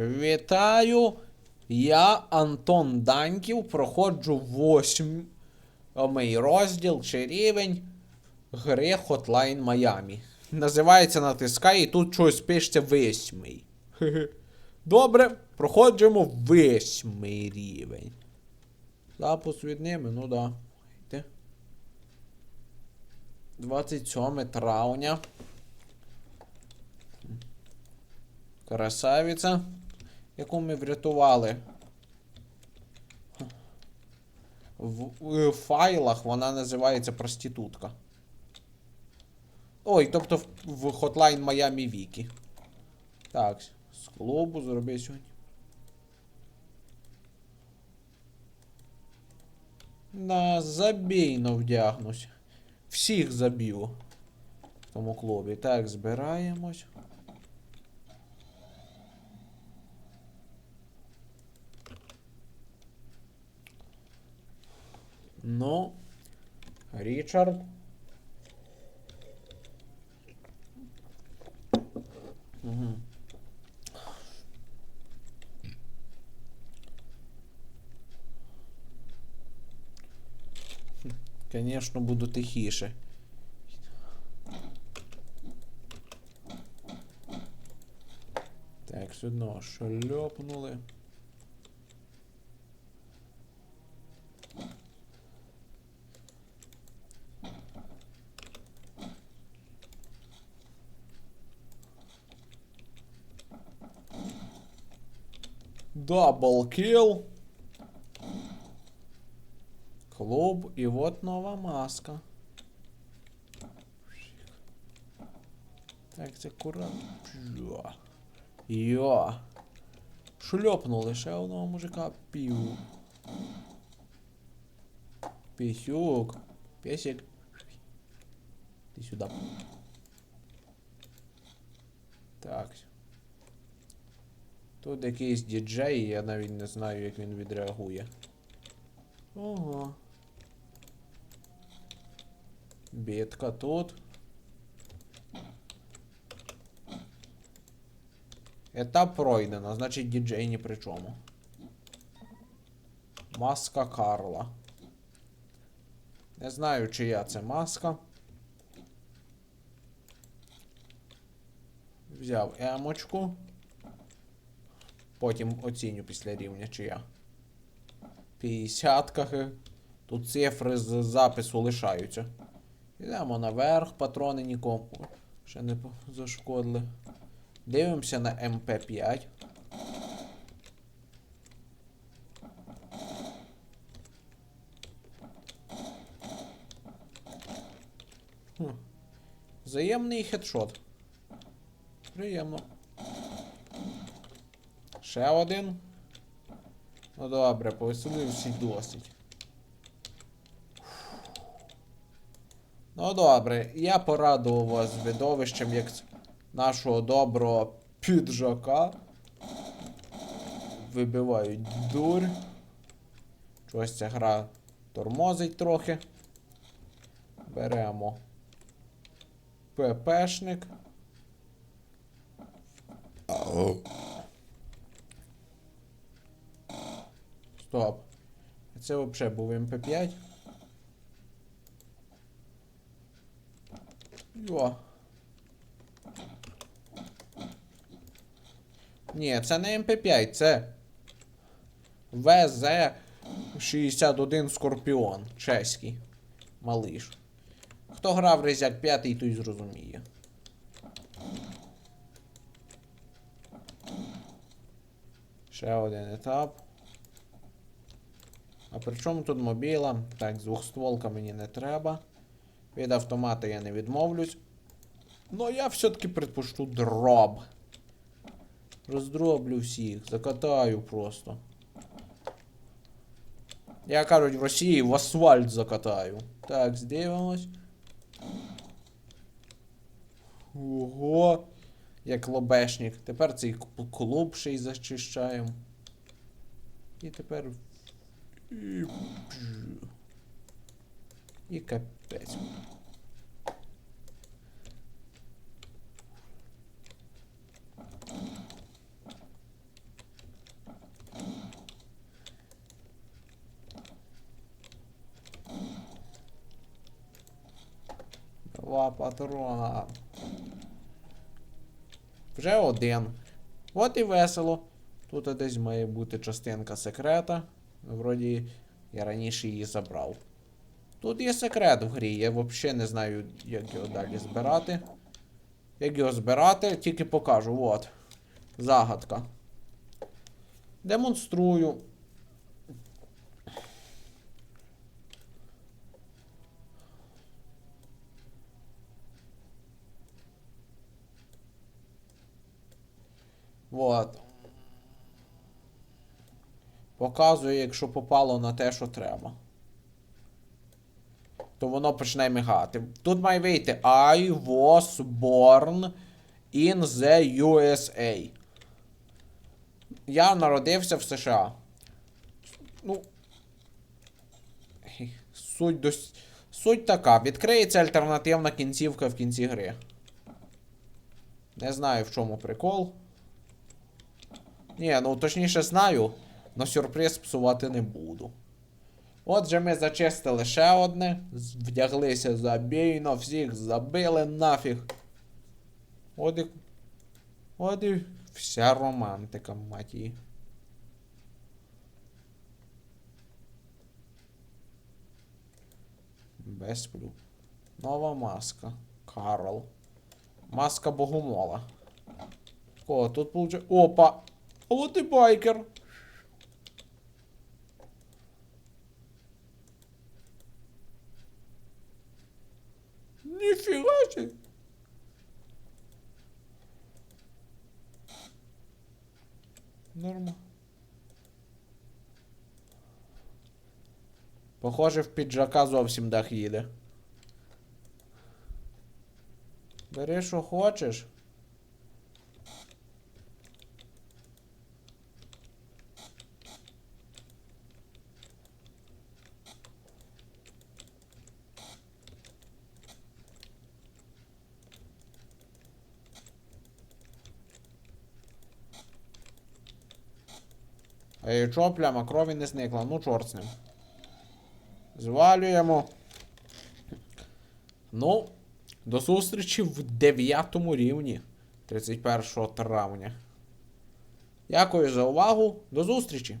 Вітаю! Я Антон Даньків, проходжу восьмий розділ чи рівень гри Hotline Miami. Називається натискай і тут щось пишеться восьмий. Добре, проходжимо восьмий рівень. Запуск від ними, ну да. 27 травня. Красавиця, яку ми врятували. В, в файлах вона називається проститутка. Ой, тобто в, в Hotline Miami Wiki. Так, з клубу зроби сьогодні. На забійно вдягнусь. Всіх заб'ю в тому клубі. Так, збираємось. Ну, Річард. Угу. Конечно, буду тихіше. Так, сюди шльопнули. Дабл килл. Клуб и вот нова маска. Так, акуратно. Йо. Шльопнули ще одного мужика. Пів. Пісюк. Песик. Ти сюди. Так. Тут якийсь діджей, я навіть не знаю, як він відреагує. Ого. Бітка тут. Етап пройдено, значить діджей ні при чому. Маска Карла. Не знаю, чия це маска. Взяв емочку. Потім оціню після рівня чия. 50 хе. Тут цифри з запису лишаються. Йдемо наверх, патрони нікому. Ще не зашкодили. Дивимося на МП5. Хм. Взаємний хедшот. Приємно. Ще один. Ну добре, повеселився досить. Ну добре, я порадував вас видовищем як нашого доброго піджака. Вибивають дурь. Чогось ця гра тормозить трохи. Беремо ППшник. Стоп. Це взагалі був МП5. Йо. Ні, це не МП5, це ВЗ-61 Скорпіон. Чеський. Малиш. Хто грав Резяк 5, той зрозуміє. Ще один етап. А при чому тут мобіла? Так, двохстволка мені не треба. Від автомата я не відмовлюсь. Но я все-таки предпочту дроб. Роздроблю всіх, закатаю просто. Я кажуть, в Росії в асфальт закатаю. Так, здивимось. Ого. Як лобешник. Тепер цей клуб ще й зачищаємо. І тепер. І І капець. Два патрона. Вже один. От і весело. Тут десь має бути частинка секрета. Вроді я раніше її забрав. Тут є секрет в грі, я взагалі не знаю, як його далі збирати. Як його збирати, тільки покажу. От. Загадка. Демонструю. Вот. Показує, якщо попало на те, що треба. То воно почне мигати. Тут має вийти I was born in the USA. Я народився в США. Ну. Суть дос... Суть така. Відкриється альтернативна кінцівка в кінці гри. Не знаю, в чому прикол. Ні, ну точніше знаю, но сюрприз псувати не буду. Отже, ми зачистили ще одне, вдяглися забійно, всіх забили нафіг. От і. От і вся романтика, мать її. Без плю. Нова маска. Карл. Маска богомола. О, тут получає. Опа! От і байкер. Ніфіга себе. Норма. Похоже, в піджака зовсім дах їде. Бери, що хочеш. А якщо пляма крові не зникла, ну чорт з ним. Звалюємо. Ну, до зустрічі в 9 рівні 31 травня. Дякую за увагу. До зустрічі!